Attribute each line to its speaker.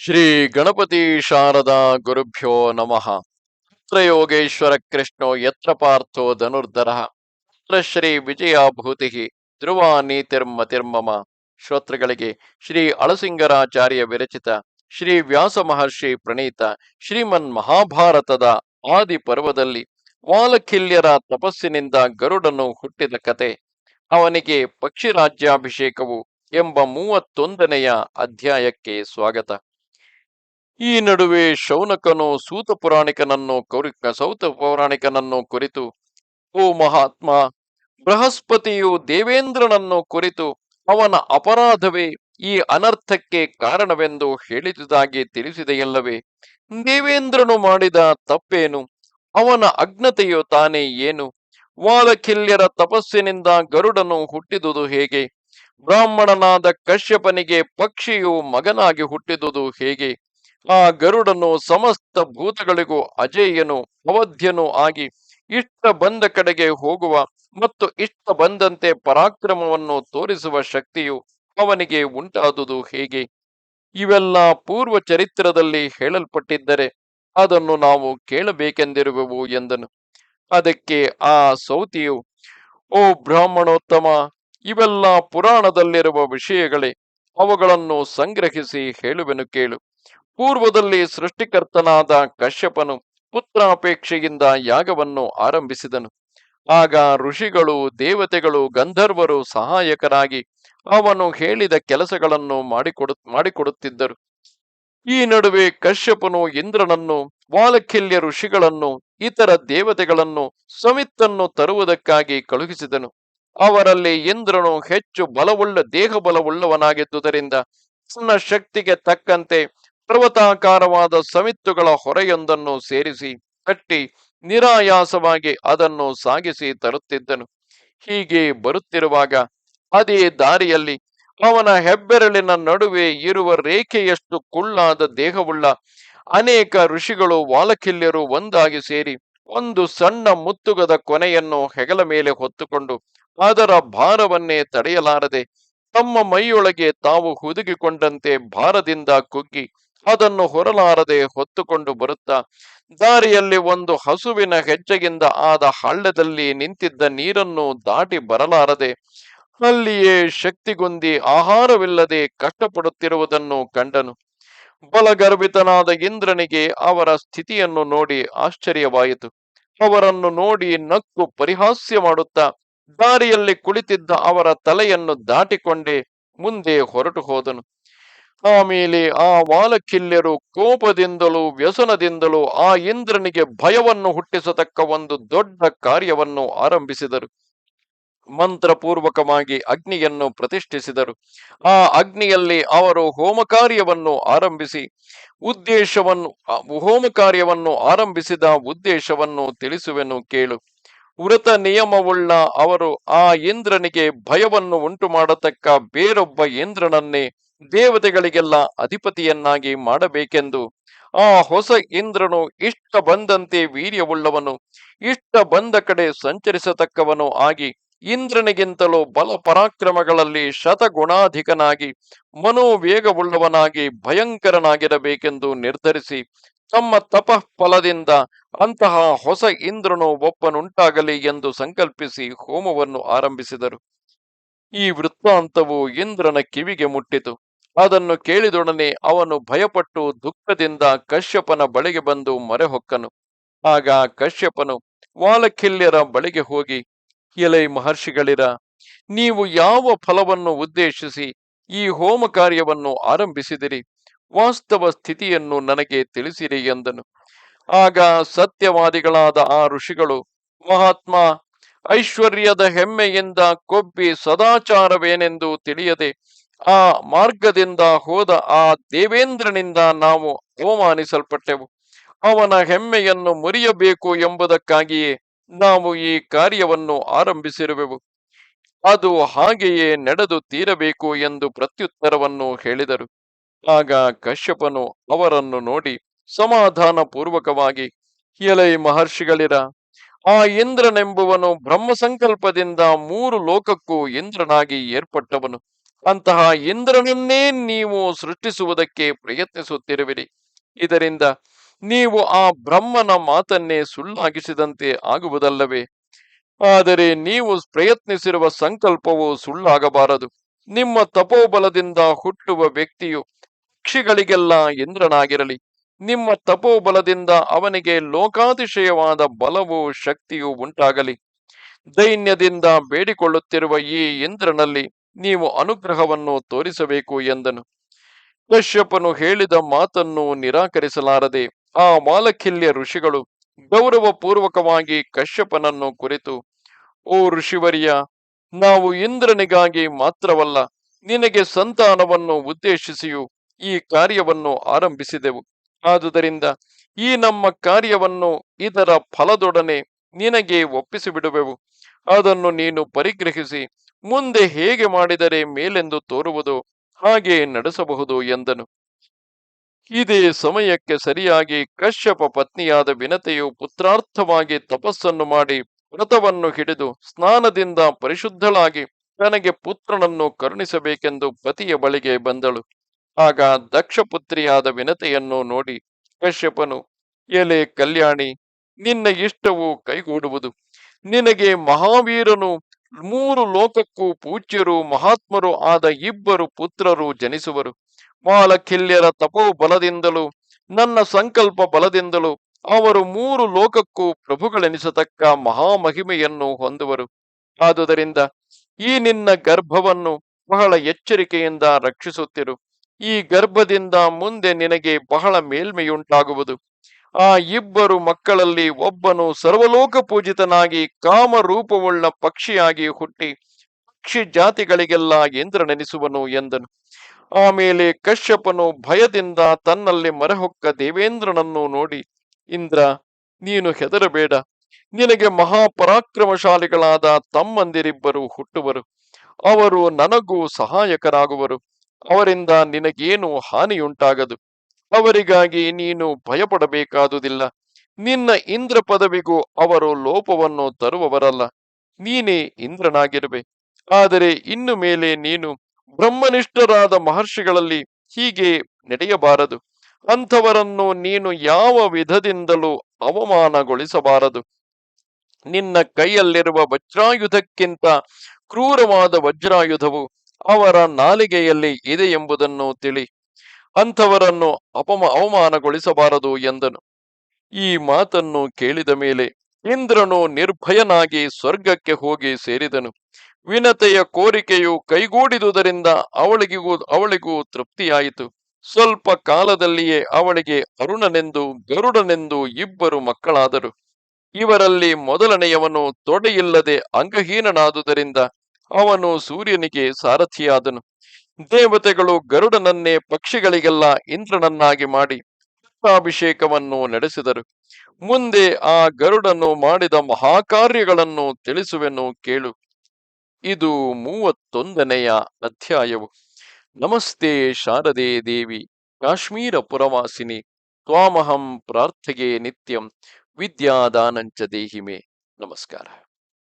Speaker 1: ಶ್ರೀ ಗಣಪತಿ ಶಾರದಾ ಗುರುಭ್ಯೋ ನಮಃ. ಯೋಗೇಶ್ವರ ಕೃಷ್ಣೋ ಯತ್ರ ಪಾರ್ಥೋ ಧನುರ್ಧರ. ಯತ್ರ ಶ್ರೀ ವಿಜಯಾಭೂತಿ ಧ್ರುವ ನೀತಿರ್ಮತಿರ್ಮಮ ಶ್ರೋತೃಗಳಿಗೆ ಶ್ರೀ ಅಳಸಿಂಗರಾಚಾರ್ಯ ವಿರಚಿತ ಶ್ರೀ ವ್ಯಾಸ ಮಹರ್ಷಿ ಪ್ರಣೀತ ಶ್ರೀಮನ್ ಮಹಾಭಾರತದ ಆದಿ ಪರ್ವದಲ್ಲಿ ವಾಲಖಿಲ್ಯರ ತಪಸ್ಸಿನಿಂದ ಗರುಡನು ಹುಟ್ಟಿದ ಕತೆ. ಅವನಿಗೆ ಪಕ್ಷಿ ರಾಜ್ಯಾಭಿಷೇಕವು ಎಂಬ ಮೂವತ್ತೊಂದನೆಯ ಅಧ್ಯಾಯಕ್ಕೆ ಸ್ವಾಗತ. ಈ ನಡುವೆ ಶೌನಕನು ಸೂತ ಪುರಾಣಿಕನನ್ನು ಕೌರಿ, ಸೌತ ಪೌರಾಣಿಕನನ್ನು ಕುರಿತು, ಓ ಮಹಾತ್ಮ, ಬೃಹಸ್ಪತಿಯು ದೇವೇಂದ್ರನನ್ನು ಕುರಿತು ಅವನ ಅಪರಾಧವೇ ಈ ಅನರ್ಥಕ್ಕೆ ಕಾರಣವೆಂದು ಹೇಳಿದುದಾಗಿ ತಿಳಿಸಿದೆಯಲ್ಲವೇ? ದೇವೇಂದ್ರನು ಮಾಡಿದ ತಪ್ಪೇನು? ಅವನ ಅಜ್ಞತೆಯು ತಾನೇ ಏನು? ವಾಲಕಿಲ್ಯರ ತಪಸ್ಸಿನಿಂದ ಗರುಡನು ಹುಟ್ಟಿದುದು ಹೇಗೆ? ಬ್ರಾಹ್ಮಣನಾದ ಕಶ್ಯಪನಿಗೆ ಪಕ್ಷಿಯು ಮಗನಾಗಿ ಹುಟ್ಟಿದುದು ಹೇಗೆ? ಆ ಗರುಡನು ಸಮಸ್ತ ಭೂತಗಳಿಗೂ ಅಜೇಯನು, ಅವಧ್ಯನು ಆಗಿ ಇಷ್ಟ ಬಂದ ಕಡೆಗೆ ಹೋಗುವ ಮತ್ತು ಇಷ್ಟ ಬಂದಂತೆ ಪರಾಕ್ರಮವನ್ನು ತೋರಿಸುವ ಶಕ್ತಿಯು ಅವನಿಗೆ ಉಂಟಾದುದು ಹೇಗೆ? ಇವೆಲ್ಲ ಪೂರ್ವ ಚರಿತ್ರದಲ್ಲಿ ಹೇಳಲ್ಪಟ್ಟಿದ್ದರೆ ಅದನ್ನು ನಾವು ಕೇಳಬೇಕೆಂದಿರುವೆವು ಎಂದನು. ಅದಕ್ಕೆ ಆ ಸೌತಿಯು, ಓ ಬ್ರಾಹ್ಮಣೋತ್ತಮ, ಇವೆಲ್ಲ ಪುರಾಣದಲ್ಲಿರುವ ವಿಷಯಗಳೇ, ಅವುಗಳನ್ನು ಸಂಗ್ರಹಿಸಿ ಹೇಳುವೆನು ಕೇಳು. ಪೂರ್ವದಲ್ಲಿ ಸೃಷ್ಟಿಕರ್ತನಾದ ಕಶ್ಯಪನು ಪುತ್ರಾಪೇಕ್ಷೆಯಿಂದ ಯಾಗವನ್ನು ಆರಂಭಿಸಿದನು. ಆಗ ಋಷಿಗಳು, ದೇವತೆಗಳು, ಗಂಧರ್ವರು ಸಹಾಯಕರಾಗಿ ಅವನು ಹೇಳಿದ ಕೆಲಸಗಳನ್ನು ಮಾಡಿಕೊಡು, ಮಾಡಿಕೊಡುತ್ತಿದ್ದರು. ಈ ನಡುವೆ ಕಶ್ಯಪನು ಇಂದ್ರನನ್ನು ವಾಲಖಿಲ್ಯ ಋಷಿಗಳನ್ನು, ಇತರ ದೇವತೆಗಳನ್ನು ಸಮಿತ್ತನ್ನು ತರುವುದಕ್ಕಾಗಿ ಕಳುಹಿಸಿದನು. ಅವರಲ್ಲಿ ಇಂದ್ರನು ಹೆಚ್ಚು ಬಲವುಳ್ಳ ದೇಹ ಬಲವುಳ್ಳವನಾಗಿದ್ದುದರಿಂದ ತನ್ನ ಶಕ್ತಿಗೆ ತಕ್ಕಂತೆ ಪರ್ವತಾಕಾರವಾದ ಸಮಿತ್ತುಗಳ ಹೊರೆಯೊಂದನ್ನು ಸೇರಿಸಿ ಕಟ್ಟಿ ನಿರಾಯಾಸವಾಗಿ ಅದನ್ನು ಸಾಗಿಸಿ ತರುತ್ತಿದ್ದನು. ಹೀಗೆ ಬರುತ್ತಿರುವಾಗ ಅದೇ ದಾರಿಯಲ್ಲಿ ಅವನ ಹೆಬ್ಬೆರಳಿನ ನಡುವೆ ಇರುವ ರೇಖೆಯಷ್ಟು ಕುಳ್ಳಾದ ದೇಹವುಳ್ಳ ಅನೇಕ ಋಷಿಗಳು ವಾಲಕಿಲ್ಯರು ಒಂದಾಗಿ ಸೇರಿ ಒಂದು ಸಣ್ಣ ಮುತ್ತುಗದ ಕೊನೆಯನ್ನು ಹೆಗಲ ಮೇಲೆ ಹೊತ್ತುಕೊಂಡು ಅದರ ಭಾರವನ್ನೇ ತಡೆಯಲಾರದೆ ತಮ್ಮ ಮೈಯೊಳಗೆ ತಾವು ಹುದುಗಿಕೊಂಡಂತೆ ಭಾರದಿಂದ ಕುಗ್ಗಿ ಅದನ್ನು ಹೊರಲಾರದೆ ಹೊತ್ತುಕೊಂಡು ಬರುತ್ತಾ ದಾರಿಯಲ್ಲಿ ಒಂದು ಹಸುವಿನ ಹೆಜ್ಜೆಗಿಂದ ಆದ ಹಳ್ಳದಲ್ಲಿ ನಿಂತಿದ್ದ ನೀರನ್ನು ದಾಟಿ ಬರಲಾರದೆ ಅಲ್ಲಿಯೇ ಶಕ್ತಿಗೊಂದಿ ಆಹಾರವಿಲ್ಲದೆ ಕಷ್ಟಪಡುತ್ತಿರುವುದನ್ನು ಕಂಡನು. ಬಲಗರ್ಭಿತನಾದ ಇಂದ್ರನಿಗೆ ಅವರ ಸ್ಥಿತಿಯನ್ನು ನೋಡಿ ಆಶ್ಚರ್ಯವಾಯಿತು. ಅವರನ್ನು ನೋಡಿ ನಕ್ಕು ಪರಿಹಾಸ್ಯ ಮಾಡುತ್ತಾ ದಾರಿಯಲ್ಲಿ ಕುಳಿತಿದ್ದ ಅವರ ತಲೆಯನ್ನು ದಾಟಿಕೊಂಡೇ ಮುಂದೆ ಹೊರಟು ಹೋದನು. ಆಮೇಲೆ ಆ ವಾಲಕಿಲ್ಯರು ಕೋಪದಿಂದಲೂ ವ್ಯಸನದಿಂದಲೂ ಆ ಇಂದ್ರನಿಗೆ ಭಯವನ್ನು ಹುಟ್ಟಿಸತಕ್ಕ ಒಂದು ದೊಡ್ಡ ಕಾರ್ಯವನ್ನು ಆರಂಭಿಸಿದರು. ಮಂತ್ರಪೂರ್ವಕವಾಗಿ ಅಗ್ನಿಯನ್ನು ಪ್ರತಿಷ್ಠಿಸಿದರು. ಆ ಅಗ್ನಿಯಲ್ಲಿ ಅವರು ಹೋಮ ಕಾರ್ಯವನ್ನು ಆರಂಭಿಸಿ ಉದ್ದೇಶವನ್ನು ಹೋಮ ಕಾರ್ಯವನ್ನು ಆರಂಭಿಸಿದ ಉದ್ದೇಶವನ್ನು ತಿಳಿಸುವೆನು ಕೇಳು. ವೃತ ನಿಯಮವುಳ್ಳ ಅವರು ಆ ಇಂದ್ರನಿಗೆ ಭಯವನ್ನು ಉಂಟು ಮಾಡತಕ್ಕ ಬೇರೊಬ್ಬ ಇಂದ್ರನನ್ನೇ ದೇವತೆಗಳಿಗೆಲ್ಲ ಅಧಿಪತಿಯನ್ನಾಗಿ ಮಾಡಬೇಕೆಂದು ಆ ಹೊಸ ಇಂದ್ರನು ಇಷ್ಟ ಬಂದಂತೆ ವೀರ್ಯವುಳ್ಳವನು, ಇಷ್ಟ ಬಂದ ಕಡೆ ಸಂಚರಿಸತಕ್ಕವನು ಆಗಿ ಇಂದ್ರನಿಗಿಂತಲೂ ಬಲ ಪರಾಕ್ರಮಗಳಲ್ಲಿ ಶತಗುಣಾಧಿಕನಾಗಿ, ಮನೋವೇಗವುಳ್ಳವನಾಗಿ ಭಯಂಕರನಾಗಿರಬೇಕೆಂದು ನಿರ್ಧರಿಸಿ ತಮ್ಮ ತಪಃಫಲದಿಂದ ಅಂತಹ ಹೊಸ ಇಂದ್ರನು ಒಪ್ಪನುಂಟಾಗಲಿ ಎಂದು ಸಂಕಲ್ಪಿಸಿ ಹೋಮವನ್ನು ಆರಂಭಿಸಿದರು. ಈ ವೃತ್ತಾಂತವು ಇಂದ್ರನ ಕಿವಿಗೆ ಮುಟ್ಟಿತು. ಅದನ್ನು ಕೇಳಿದೊಡನೆ ಅವನು ಭಯಪಟ್ಟು ದುಃಖದಿಂದ ಕಶ್ಯಪನ ಬಳಿಗೆ ಬಂದು ಮೊರೆಹೊಕ್ಕನು ಆಗ ಕಶ್ಯಪನು ವಾಲಖಿಲ್ಯರ ಬಳಿಗೆ ಹೋಗಿ, ಎಲೈ ಮಹರ್ಷಿಗಳಿರ, ನೀವು ಯಾವ ಫಲವನ್ನು ಉದ್ದೇಶಿಸಿ ಈ ಹೋಮ ಕಾರ್ಯವನ್ನು ಆರಂಭಿಸಿದಿರಿ? ವಾಸ್ತವ ಸ್ಥಿತಿಯನ್ನು ನನಗೆ ತಿಳಿಸಿರಿ ಎಂದನು. ಆಗ ಸತ್ಯವಾದಿಗಳಾದ ಆ ಋಷಿಗಳು, ಮಹಾತ್ಮ, ಐಶ್ವರ್ಯದ ಹೆಮ್ಮೆಯಿಂದ ಕೊಬ್ಬಿ ಸದಾಚಾರವೇನೆಂದು ತಿಳಿಯದೆ ಆ ಮಾರ್ಗದಿಂದ ಹೋದ ಆ ದೇವೇಂದ್ರನಿಂದ ನಾವು ಅವಮಾನಿಸಲ್ಪಟ್ಟೆವು. ಅವನ ಹೆಮ್ಮೆಯನ್ನು ಮುರಿಯಬೇಕು ಎಂಬುದಕ್ಕಾಗಿಯೇ ನಾವು ಈ ಕಾರ್ಯವನ್ನು ಆರಂಭಿಸಿರುವೆವು. ಅದು ಹಾಗೆಯೇ ನಡೆದು ತೀರಬೇಕು ಎಂದು ಪ್ರತ್ಯುತ್ತರವನ್ನು ಹೇಳಿದರು. ಆಗ ಕಶ್ಯಪನು ಅವರನ್ನು ನೋಡಿ ಸಮಾಧಾನ ಪೂರ್ವಕವಾಗಿ ಎಲೈ ಮಹರ್ಷಿಗಳಿರ, ಆ ಇಂದ್ರನೆಂಬುವನು ಬ್ರಹ್ಮ ಸಂಕಲ್ಪದಿಂದ ಮೂರು ಲೋಕಕ್ಕೂ ಇಂದ್ರನಾಗಿ ಏರ್ಪಟ್ಟವನು. ಅಂತಹ ಇಂದ್ರನನ್ನೇ ನೀವು ಸೃಷ್ಟಿಸುವುದಕ್ಕೆ ಪ್ರಯತ್ನಿಸುತ್ತಿರುವಿರಿ. ಇದರಿಂದ ನೀವು ಆ ಬ್ರಹ್ಮನ ಮಾತನ್ನೇ ಸುಳ್ಳಾಗಿಸಿದಂತೆ ಆಗುವುದಲ್ಲವೇ? ಆದರೆ ನೀವು ಪ್ರಯತ್ನಿಸಿರುವ ಸಂಕಲ್ಪವು ಸುಳ್ಳಾಗಬಾರದು. ನಿಮ್ಮ ತಪೋಬಲದಿಂದ ಹುಟ್ಟುವ ವ್ಯಕ್ತಿಯು ಪಕ್ಷಿಗಳಿಗೆಲ್ಲ ಇಂದ್ರನಾಗಿರಲಿ. ನಿಮ್ಮ ತಪೋಬಲದಿಂದ ಅವನಿಗೆ ಲೋಕಾತಿಶಯವಾದ ಬಲವು ಶಕ್ತಿಯು ಉಂಟಾಗಲಿ. ದೈನ್ಯದಿಂದ ಬೇಡಿಕೊಳ್ಳುತ್ತಿರುವ ಈ ಇಂದ್ರನಲ್ಲಿ ನೀವು ಅನುಗ್ರಹವನ್ನು ತೋರಿಸಬೇಕು ಎಂದನು. ಕಶ್ಯಪನು ಹೇಳಿದ ಮಾತನ್ನು ನಿರಾಕರಿಸಲಾರದೆ ಆ ಮಾಲಖಿಲ್ಯ ಋಷಿಗಳು ಗೌರವಪೂರ್ವಕವಾಗಿ ಕಶ್ಯಪನನ್ನು ಕುರಿತು, ಓ ಋಷಿವರ್ಯ, ನಾವು ಇಂದ್ರನಿಗಾಗಿ ಮಾತ್ರವಲ್ಲ, ನಿನಗೆ ಸಂತಾನವನ್ನು ಉದ್ದೇಶಿಸಿಯೂ ಈ ಕಾರ್ಯವನ್ನು ಆರಂಭಿಸಿದೆವು. ಆದುದರಿಂದ ಈ ನಮ್ಮ ಕಾರ್ಯವನ್ನು ಇದರ ಫಲದೊಡನೆ ನಿನಗೆ ಒಪ್ಪಿಸಿಬಿಡುವೆವು. ಅದನ್ನು ನೀನು ಪರಿಗ್ರಹಿಸಿ ಮುಂದೆ ಹೇಗೆ ಮಾಡಿದರೆ ಮೇಲೆಂದು ತೋರುವುದು ಹಾಗೆ ನಡೆಸಬಹುದು ಎಂದನು. ಇದೇ ಸಮಯಕ್ಕೆ ಸರಿಯಾಗಿ ಕಶ್ಯಪ ಪತ್ನಿಯಾದ ವಿನತೆಯು ಪುತ್ರಾರ್ಥವಾಗಿ ತಪಸ್ಸನ್ನು ಮಾಡಿ ವ್ರತವನ್ನು ಹಿಡಿದು ಸ್ನಾನದಿಂದ ಪರಿಶುದ್ಧಳಾಗಿ ತನಗೆ ಪುತ್ರನನ್ನು ಕರುಣಿಸಬೇಕೆಂದು ಪತಿಯ ಬಳಿಗೆ ಬಂದಳು. ಆಗ ದಕ್ಷ ಪುತ್ರಿಯಾದ ವಿನತೆಯನ್ನು ನೋಡಿ ಕಶ್ಯಪನು, ಎಲೆ ಕಲ್ಯಾಣಿ, ನಿನ್ನ ಇಷ್ಟವು ಕೈಗೂಡುವುದು. ನಿನಗೆ ಮಹಾವೀರನು ಮೂರು ಲೋಕಕ್ಕೂ ಪೂಜ್ಯರು, ಮಹಾತ್ಮರು ಆದ ಇಬ್ಬರು ಪುತ್ರರು ಜನಿಸುವರು. ಮಾಲಖಿಲ್ಯರ ತಪೋ ಬಲದಿಂದಲೂ ನನ್ನ ಸಂಕಲ್ಪ ಬಲದಿಂದಲೂ ಅವರು ಮೂರು ಲೋಕಕ್ಕೂ ಪ್ರಭುಗಳೆನಿಸತಕ್ಕ ಮಹಾಮಹಿಮೆಯನ್ನು ಹೊಂದುವರು. ಆದುದರಿಂದ ಈ ನಿನ್ನ ಗರ್ಭವನ್ನು ಬಹಳ ಎಚ್ಚರಿಕೆಯಿಂದ ರಕ್ಷಿಸುತ್ತಿರು. ಈ ಗರ್ಭದಿಂದ ಮುಂದೆ ನಿನಗೆ ಬಹಳ ಮೇಲ್ಮೆಯುಂಟಾಗುವುದು. ಆ ಇಬ್ಬರು ಮಕ್ಕಳಲ್ಲಿ ಒಬ್ಬನು ಸರ್ವಲೋಕ ಪೂಜಿತನಾಗಿ ಕಾಮರೂಪವುಳ್ಳ ಪಕ್ಷಿಯಾಗಿ ಹುಟ್ಟಿ ಪಕ್ಷಿ ಜಾತಿಗಳಿಗೆಲ್ಲ ಇಂದ್ರನೆನಿಸುವನು ಎಂದನು. ಆಮೇಲೆ ಕಶ್ಯಪನು ಭಯದಿಂದ ತನ್ನಲ್ಲಿ ಮರೆಹೊಕ್ಕ ದೇವೇಂದ್ರನನ್ನು ನೋಡಿ, ಇಂದ್ರ, ನೀನು ಹೆದರಬೇಡ. ನಿನಗೆ ಮಹಾಪರಾಕ್ರಮಶಾಲಿಗಳಾದ ತಮ್ಮಂದಿರಿಬ್ಬರು ಹುಟ್ಟುವರು. ಅವರು ನನಗೂ ಸಹಾಯಕರಾಗುವರು. ಅವರಿಂದ ನಿನಗೇನು ಹಾನಿಯುಂಟಾಗದು. ಅವರಿಗಾಗಿ ನೀನು ಭಯಪಡಬೇಕಾದುದಿಲ್ಲ. ನಿನ್ನ ಇಂದ್ರ ಪದವಿಗೂ ಅವರು ಲೋಪವನ್ನು ತರುವವರಲ್ಲ. ನೀನೇ ಇಂದ್ರನಾಗಿರುವೆ. ಆದರೆ ಇನ್ನು ಮೇಲೆ ನೀನು ಬ್ರಹ್ಮನಿಷ್ಠರಾದ ಮಹರ್ಷಿಗಳಲ್ಲಿ ಹೀಗೆ ನಡೆಯಬಾರದು. ಅಂಥವರನ್ನು ನೀನು ಯಾವ ವಿಧದಿಂದಲೂ ಅವಮಾನಗೊಳಿಸಬಾರದು. ನಿನ್ನ ಕೈಯಲ್ಲಿರುವ ವಜ್ರಾಯುಧಕ್ಕಿಂತ ಕ್ರೂರವಾದ ವಜ್ರಾಯುಧವು ಅವರ ನಾಲಿಗೆಯಲ್ಲಿ ಇದೆ ಎಂಬುದನ್ನು ತಿಳಿ. ಅಂಥವರನ್ನು ಅಪಮ, ಅವಮಾನಗೊಳಿಸಬಾರದು ಎಂದನು. ಈ ಮಾತನ್ನು ಕೇಳಿದ ಮೇಲೆ ಇಂದ್ರನು ನಿರ್ಭಯನಾಗಿ ಸ್ವರ್ಗಕ್ಕೆ ಹೋಗಿ ಸೇರಿದನು. ವಿನತೆಯ ಕೋರಿಕೆಯು ಕೈಗೂಡಿದುದರಿಂದ ಅವಳಿಗೂ ಅವಳಿಗೂ ತೃಪ್ತಿಯಾಯಿತು. ಸ್ವಲ್ಪ ಕಾಲದಲ್ಲಿಯೇ ಅವಳಿಗೆ ಅರುಣನೆಂದು, ಗರುಡನೆಂದು ಇಬ್ಬರು ಮಕ್ಕಳಾದರು. ಇವರಲ್ಲಿ ಮೊದಲನೆಯವನು ತೊಡೆಯಿಲ್ಲದೆ ಅಂಗಹೀನನಾದುದರಿಂದ ಅವನು ಸೂರ್ಯನಿಗೆ ಸಾರಥಿಯಾದನು. ದೇವತೆಗಳು ಗರುಡನನ್ನೇ ಪಕ್ಷಿಗಳಿಗೆಲ್ಲ ಇಂದ್ರನನ್ನಾಗಿ ಮಾಡಿ ಅಭಿಷೇಕವನ್ನು ನಡೆಸಿದರು. ಮುಂದೆ ಆ ಗರುಡನು ಮಾಡಿದ ಮಹಾಕಾರ್ಯಗಳನ್ನು ತಿಳಿಸುವೆನು ಕೇಳು. ಇದು ಮೂವತ್ತೊಂದನೆಯ ಅಧ್ಯಾಯವು. ನಮಸ್ತೆ ಶಾರದೆ ದೇವಿ, ಕಾಶ್ಮೀರ ಪುರವಾಸಿನಿ, ತ್ವಾಮಹಂ ಪ್ರಾರ್ಥಗೆ ನಿತ್ಯಂ, ವಿದ್ಯಾದಾನಂಚ ದೇಹಿಮೆ. ನಮಸ್ಕಾರ.